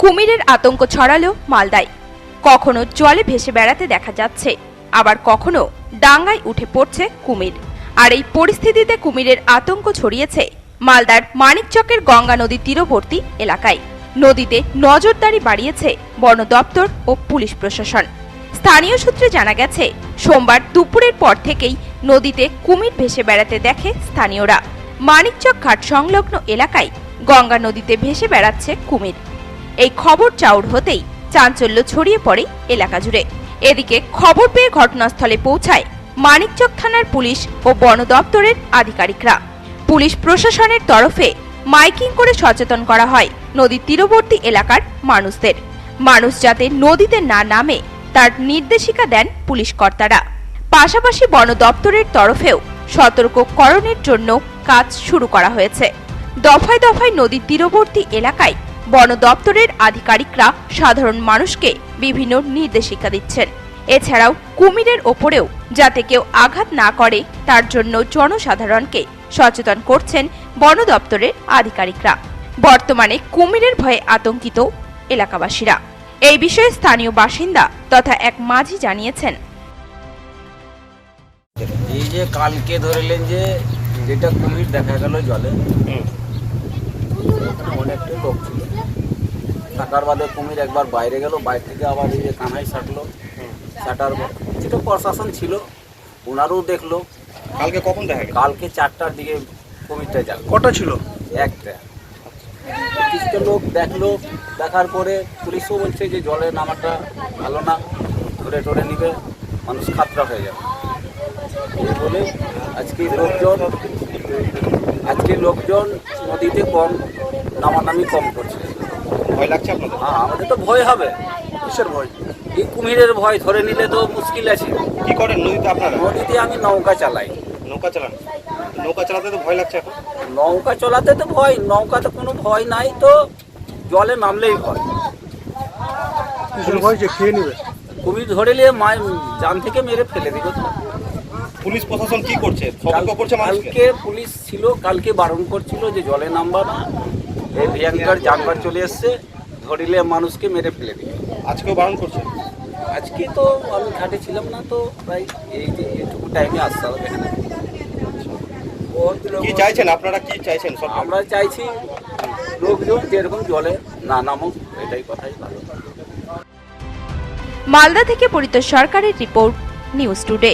কুমিরের আতঙ্ক ছড়ালো মালদায়। কখনো জলে ভেসে বেড়াতে দেখা যাচ্ছে, আবার কখনো ডাঙ্গায় উঠে পড়ছে কুমির। আর এই পরিস্থিতিতে কুমিরের আতঙ্ক ছড়িয়েছে মালদার মানিকচকের গঙ্গা নদীর তীরবর্তী এলাকায়। নদীতে নজরদারি বাড়িয়েছে বন দপ্তর ও পুলিশ প্রশাসন। স্থানীয় সূত্রে জানা গেছে, সোমবার দুপুরের পর থেকেই নদীতে কুমির ভেসে বেড়াতে দেখে স্থানীয়রা। মানিকচক ঘাট সংলগ্ন এলাকায় গঙ্গা নদীতে ভেসে বেড়াচ্ছে কুমির। এই খবর চাউর হতেই চাঞ্চল্য ছড়িয়ে পড়ে এলাকা জুড়ে। এদিকে খবর পেয়ে ঘটনাস্থলে পৌঁছায় মানিকচক থানার পুলিশ ও বন দপ্তরের আধিকারিকরা। পুলিশ প্রশাসনের তরফে মাইকিং করে সচেতন করা হয় নদীর তীরবর্তী এলাকার মানুষদের। মানুষ যাতে নদীতে না নামে, তার নির্দেশিকা দেন পুলিশ কর্তারা। পাশাপাশি বন দপ্তরের তরফেও সতর্ককরণের জন্য কাজ শুরু করা হয়েছে। দফায় দফায় নদীর তীরবর্তী এলাকায় বন দপ্তরের আধিকারিকরা সাধারণ মানুষকে বিভিন্ন নির্দেশিকা দিচ্ছেন। এছাড়াও কুমিরের ওপরেও যাতে কেউ আঘাত না করে তার জন্য জনসাধারণকে সচেতন করছেন বন দপ্তরের আধিকারিকরা। বর্তমানে কুমিরের ভয়ে আতঙ্কিত এলাকাবাসীরা। এই বিষয়ে স্থানীয় বাসিন্দা তথা এক মাঝি জানিয়েছেন। এই যে কালকে ধরলেন যে যেটা কুমির দেখা গেল জলে লোক ছিল থাকার বাদে কুমির একবার বাইরে গেল বাইরে থেকে আবার এই যে কানাই সাটলো সাটার পর যেটা প্রশাসন ছিল ওনারও দেখল। কালকে কখন দেখা কালকে চারটার দিকে কুমিরটা যাবে কটা ছিল? একটা। কিছু লোক দেখল দেখার পরে পুলিশও বলছে যে জলে নামাটা ভালো না ধরে টরে নিবে মানুষ খাতরা হয়ে যাবে। এই বলে আজকে লোকজন আজকে লোকজন নদীতে কম। নামানামি কম করছে। ভয় লাগছে আপনাদের? হ্যাঁ আমাদের তো ভয় হবে। কিসের ভয়? এই কুমিরের ভয় ধরে নিলে তো মুশকিল আছে। কি করেন নদীতে আপনারা? নদীতে আমি নৌকা চালাই। নৌকা চালান? নৌকা চালাতে তো ভয় লাগছে এখন? নৌকা চলাতে তো ভয় নৌকাতে কোনো ভয় নাই তো জলে নামলেই ভয়। ভয়? যে খেয়ে নেবে। কুমির ধরে নিয়ে মা জান থেকে মেরে ফেলে দিবে তো। পুলিশ প্রশাসন কি করছে? সতর্ক করছে মানুষকে? কালকে পুলিশ ছিল কালকে বারণ করছিল যে জলে নামবা না। এই ভয়ঙ্কর জানবার চলে এসছে ধরিলে মানুষকে মেরে ফেলে দিবে। আজকেও বারণ করছে আজকে তো আমি ঘাটে ছিলাম না তো প্রায় এই যে এইটুকু টাইমে আসতে হবে এখানে। কি চাইছেন? আপনারা কি চাইছেন সব? আমরা চাইছি লোকজন যেরকম জলে না নামুক এটাই কথাই ভালো। মালদা থেকে পরিত সরকারের রিপোর্ট নিউজ টুডে।